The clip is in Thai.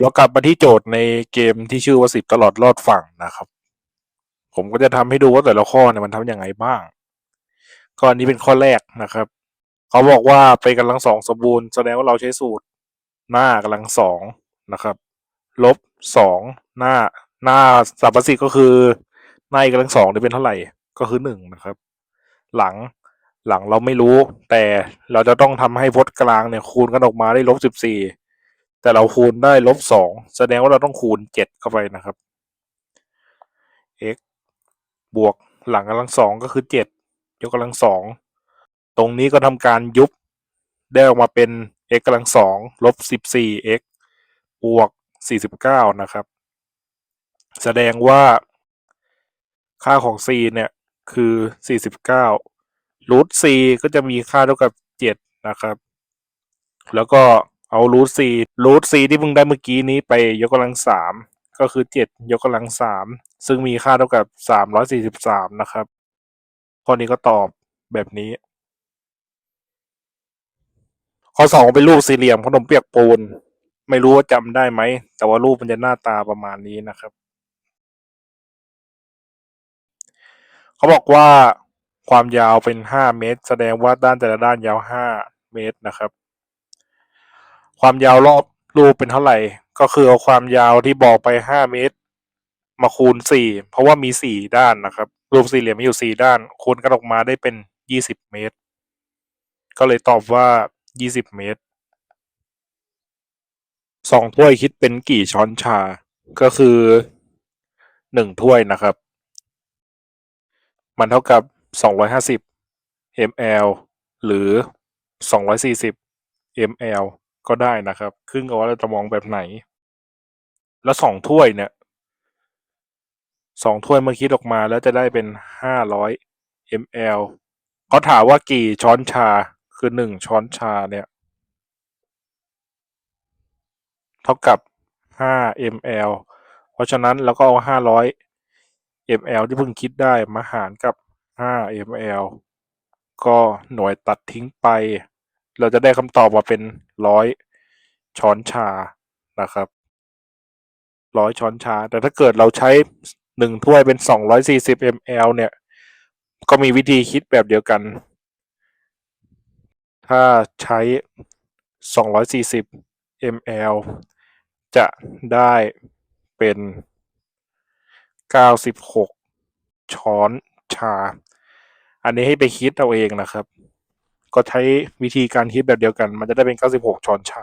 เรากลับมาที่โจทย์ในเกมที่ชื่อว่าสิบตลอดรอดฝั่งนะครับ ผมก็จะทำให้ดูว่าแต่ละข้อเนี่ยมันทำยังไงบ้างข้อนี้เป็นข้อแรกนะครับ เขาบอกว่าไปกำลังสองสมบูรณ์แสดงว่าเราใช้สูตรหน้ากำลังสองนะครับ ลบสองหน้าหน้าสับประสิทธิ์ก็คือหน้ากกำลังสองจะเป็นเท่าไหร่ก็คือหนึ่งนะครับ หลังหลังเราไม่รู้ แต่เราจะต้องทำให้พจน์กลางเนี่ยคูณกันออกมาได้ลบสิบสี่ แต่เราคูณได้ลบสองแสดงว่าเราต้องคูณเจ็ดเข้าไปนะครับ x บวกหลังกำลังสองก็คือเจ็ดยกกำลังสองตรงนี้ก็ทำการยุบได้ออกมาเป็น x กำลังสองลบสิบสี่ x บวกสี่สิบเก้านะครับ แสดงว่าค่าของ c เนี่ยคือสี่สิบเก้ารูท c ก็จะมีค่าเท่ากับเจ็ดนะครับ แล้วก็ เอารูท c รูท c ที่เพิ่งได้เมื่อกี้นี้ไปยกกำลังสามก็คือเจ็ดยกกำลังสามซึ่งมีค่าเท่ากับสามร้อยสี่สิบสามนะครับ ข้อนี้ก็ตอบแบบนี้ ข้อสองเป็นรูปสี่เหลี่ยมขนมเปียกปูน ไม่รู้ว่าจำได้ไหม แต่ว่ารูปมันจะหน้าตาประมาณนี้นะครับ เขาบอกว่าความยาวเป็นห้าเมตร แสดงว่าด้านแต่ละด้านยาวห้าเมตรนะครับ ความยาวรอบรูปเป็นเท่าไหร่ ก็คือเอาความยาวที่บอกไปห้าเมตร มาคูณสี่เพราะว่ามีสี่ด้านนะครับ รูปสี่เหลี่ยมมีอยู่สี่ด้าน คูณกันออกมาได้เป็นยี่สิบเมตร ก็เลยตอบว่ายี่สิบเมตรสองถ้วยคิดเป็นกี่ช้อนชา ก็คือหนึ่งถ้วยนะครับ มันเท่ากับสองร้อยห้าสิบ ml หรือสองร้อยสี่สิบ ml ก็ได้นะครับ ขึ้นกับว่าเราจะมองแบบไหน แล้วสองถ้วยเนี่ยสองถ้วยเมื่อคิดออกมาแล้วจะได้เป็นห้าร้อย ml เขาถามว่ากี่ช้อนชาคือหนึ่งช้อนชาเนี่ย เท่ากับ5 ml เพราะฉะนั้นเราก็เอา500 ml ที่เพิ่งคิดได้มาหารกับ5 ml ก็หน่วยตัดทิ้งไป เราจะได้คำตอบมาเป็น100ช้อนชานะครับ100ช้อนชา แต่ถ้าเกิดเราใช้1ถ้วยเป็น240 ml เนี่ย ก็มีวิธีคิดแบบเดียวกัน ถ้าใช้240 ml จะได้เป็น96ช้อนชา อันนี้ให้ไปคิดเอาเองนะครับ ก็ใช้วิธีการคิดแบบเดียวกัน มันจะได้เป็น 96 ช้อนชา